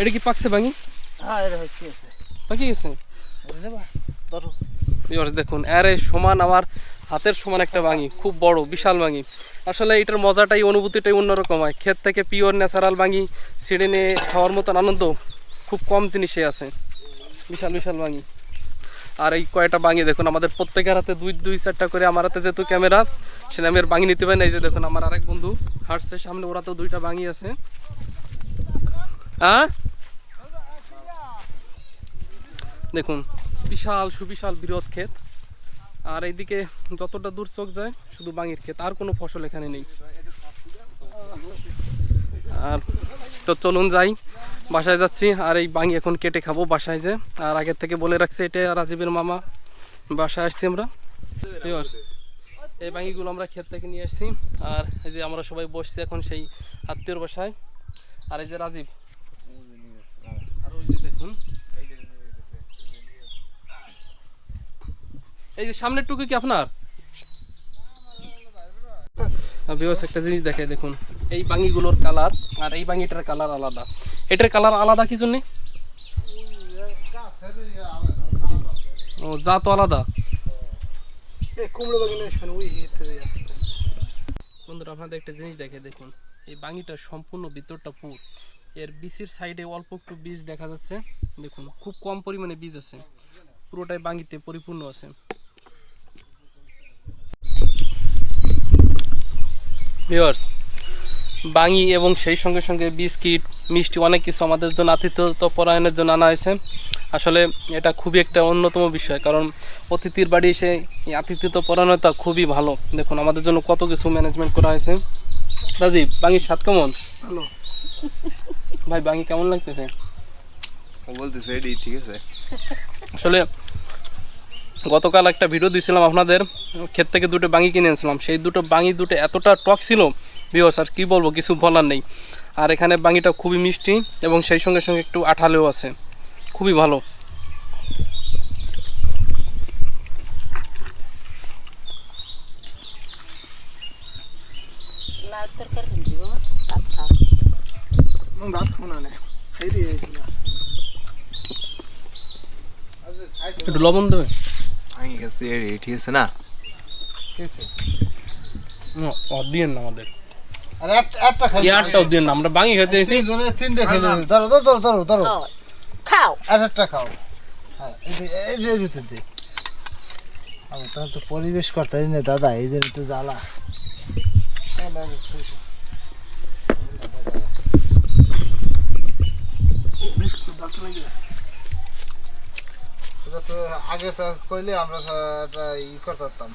এটা কি পাকছে ভাঙি? হ্যাঁ এটা হচ্ছে পাকি গেছে? ধরো। দেখুন আরে সমান আমার হাতের সমান একটা ভাঙি খুব বড় বিশাল ভাঙি। আসলে এটার মজাটাই অনুভূতিটাই অন্যরকম হয়। ক্ষেত থেকে পিওর ন্যাচারাল ভাঙি ছিঁড়ে নিয়ে খাওয়ার মতন আনন্দ খুব কম জিনিসে আছে। বিশাল বিশাল ভাঙি। আর এই কয়টা বাঙি দেখুন আমাদের প্রত্যেকের হাতে দুই দুই চারটা করে আমার হাতে যেহেতু ক্যামেরা সে আমি আর বাঙি নিতে পারি না। এই যে দেখুন আমার আরেক বন্ধু হাঁটছে সামনে ওরা তো দুইটা বাঙি আছে। হ্যাঁ দেখুন, বিশাল সুবিশাল বৃহৎ ক্ষেত। আর এইদিকে যতটা দূর চোখ যায়, শুধু বাঙির ক্ষেত, আর কোনো ফসল এখানে নেই। আর তো চলুন যাই, বাসায় যাচ্ছি, আর এই বাঙি এখন কেটে খাব বাসায় যে। আর আগের থেকে বলে রাখছে, এটা রাজীবের মামা, বাসায় আসছি আমরা। এই বাঙিগুলো আমরা ক্ষেত থেকে নিয়ে আসছি। আর এই যে আমরা সবাই বসছি এখন সেই আত্মীয়র বাসায়। আর এই যে রাজীব, আর ওই যে দেখুন এই যে সামনের টুকু কি আপনার? ভিউয়ার্স একটা জিনিস দেখে দেখুন। এই বাঙিগুলোর কালার আর এই বাঙিটার কালার আলাদা। এটার কালার আলাদা কি জন্যে? ও যা তো আলাদা। বন্ধুরা আপনাদের একটা জিনিস দেখে দেখুন। এই বাঙিটা সম্পূর্ণ ভিতরটা পুর। এর বিচির সাইডে অল্প একটু বীজ দেখা যাচ্ছে। দেখুন খুব কম পরিমাণে বীজ আছে। পুরোটাই বাঙিতে পরিপূর্ণ আছে। ভিউয়ার্স বাঙি এবং সেই সঙ্গে সঙ্গে বিস্কিট মিষ্টি অনেক কিছু আমাদের জন্য আতিথ্য পরায়ণের জন্য আনা হয়েছে। আসলে এটা খুবই একটা অন্যতম বিষয় কারণ অতিথির বাড়ি এসে এই আতিথ্য পরায়ণতা খুবই ভালো। দেখুন আমাদের জন্য কত কিছু ম্যানেজমেন্ট করা হয়েছে। রাজীব বাঙির স্বাদ কেমন? ভালো। ভাই বাঙি কেমন লাগতেছে? বলতেছে এডি ঠিক আছে? আসলে গতকাল একটা ভিডিও দিয়েছিলাম আপনাদের ক্ষেত থেকে দুটো বাঙি কিনে এনেছিলাম। সেই দুটো বাঙি দুটো এতটা টক ছিল বিহস আর কী বলব কিছু বলার নেই। আর এখানে বাঙিটা খুবই মিষ্টি এবং সেই সঙ্গে সঙ্গে একটু আঠালেও আছে। খুবই ভালো। এইগুলা একটু লবণ দেবে? ভাঙি গেছে আছে না? ঠিক আছে। না আমাদের। আর একটা একটা খাই। ইয়ারটাও দিন না আমরা বাঙি খেতে এসেছি। তিনটে খাই ধরো ধরো ধরো ধরো ধরো। খাও আর একটা খাও। হ্যাঁ এই যে এই যে দে আমি তো পরিবেশ করতে না দাদা এই জন্য তো জ্বালা এই নাও, খুশি। বিস্কুট দাও তো নাকি? এটা তো আগে তো কইলে আমরা ই করতে পারতাম।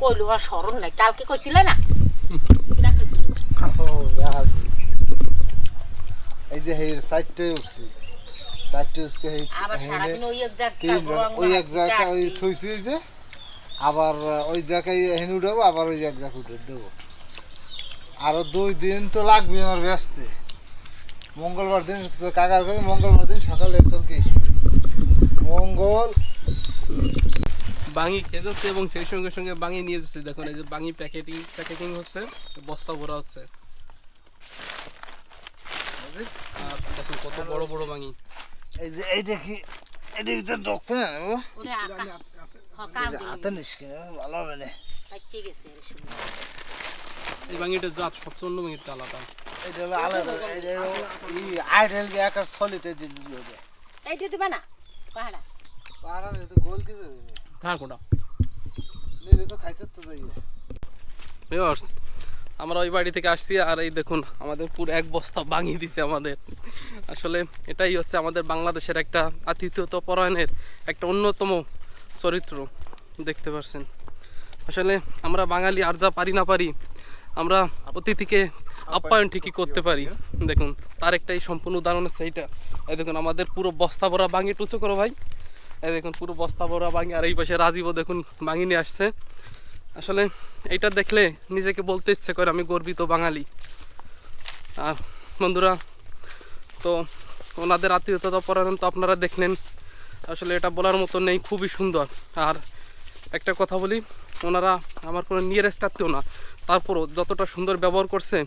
কইলো আর স্মরণ নাই কালকে কইছিলে না। এই যে হের সাইডটাই উঠছি সাইডটা উঠছে হেই আবার সারাদিন ওই এক জায়গা ওই এক জায়গায় ওই থইছি যে আবার ওই জায়গায় হেন উঠাবো আবার ওই এক জায়গায় উঠে দেবো। আরও দুই দিন তো লাগবে আমার ব্যস্তে। মঙ্গলবার দিন তো কাকার করে মঙ্গলবার দিন সকালে চলকে মঙ্গল। বাঙি খেয়ে যাচ্ছে এবং সেই সঙ্গে সঙ্গে বাঙি নিয়ে যাচ্ছে। দেখুন এই যে বাঙি প্যাকেটিং প্যাকেটিং হচ্ছে বস্তা ভরা হচ্ছে। আর দেখুন কত বড় বড় বাঙি। এই যে এইটা কি? এটা ভিতরে ঢুকতে না ও? ওরে আকা। হ কাম এই যে হাতে নিস ভালো হবে না। এই বাঙিটার জাত সবচেয়ে অন্য বাঙির আলাদা এটা আলাদা আইডেল দিয়ে একার সলিড এটা দিল এইটা দিবা না? পাহাড়া। পাহাড়া তো গোল কিছু থাক ওটা নিলে তো খাইতে তো যাই ভিউয়ার্স আমরা ওই বাড়ি থেকে আসছি আর এই দেখুন আমাদের পুরো এক বস্তা বাঙিয়ে দিছে আমাদের। আসলে এটাই হচ্ছে আমাদের বাংলাদেশের একটা আতিথ্যত পরায়ণের একটা অন্যতম চরিত্র দেখতে পাচ্ছেন আসলে আমরা বাঙালি আর যা পারি না পারি আমরা অতিথিকে আপ্যায়ন ঠিকই করতে পারি। দেখুন তার একটাই সম্পূর্ণ উদাহরণ আছে এইটা। এই দেখুন আমাদের পুরো বস্তা ভরা বাঙি টুচো করো ভাই। এই দেখুন পুরো বস্তা ভরা বাঙি আর এই পাশে রাজীবও দেখুন বাঙি নিয়ে আসছে। আসলে এটা দেখলে নিজেকে বলতে ইচ্ছে করে আমি গর্বিত বাঙালি। আর বন্ধুরা তো ওনাদের আত্মীয়তা পরায়ণ তো আপনারা দেখলেন। আসলে এটা বলার মতো নেই খুবই সুন্দর। আর একটা কথা বলি ওনারা আমার কোনো নিয়ারেস্ট আত্মীয় না। তারপরও যতটা সুন্দর ব্যবহার করছে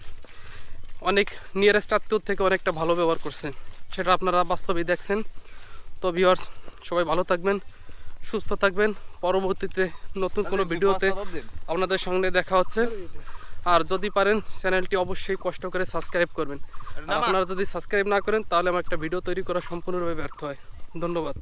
অনেক নিয়ারেস্ট আত্মীয় থেকে অনেকটা ভালো ব্যবহার করছে সেটা আপনারা বাস্তবেই দেখছেন। তো ভিউয়ার্স সবাই ভালো থাকবেন সুস্থ থাকবেন। পরবর্তীতে নতুন কোনো ভিডিওতে আপনাদের সঙ্গে দেখা হচ্ছে। আর যদি পারেন চ্যানেলটি অবশ্যই কষ্ট করে সাবস্ক্রাইব করবেন। আপনারা যদি সাবস্ক্রাইব না করেন তাহলে আমার একটা ভিডিও তৈরি করা সম্পূর্ণরূপে ব্যর্থ হয়। ধন্যবাদ।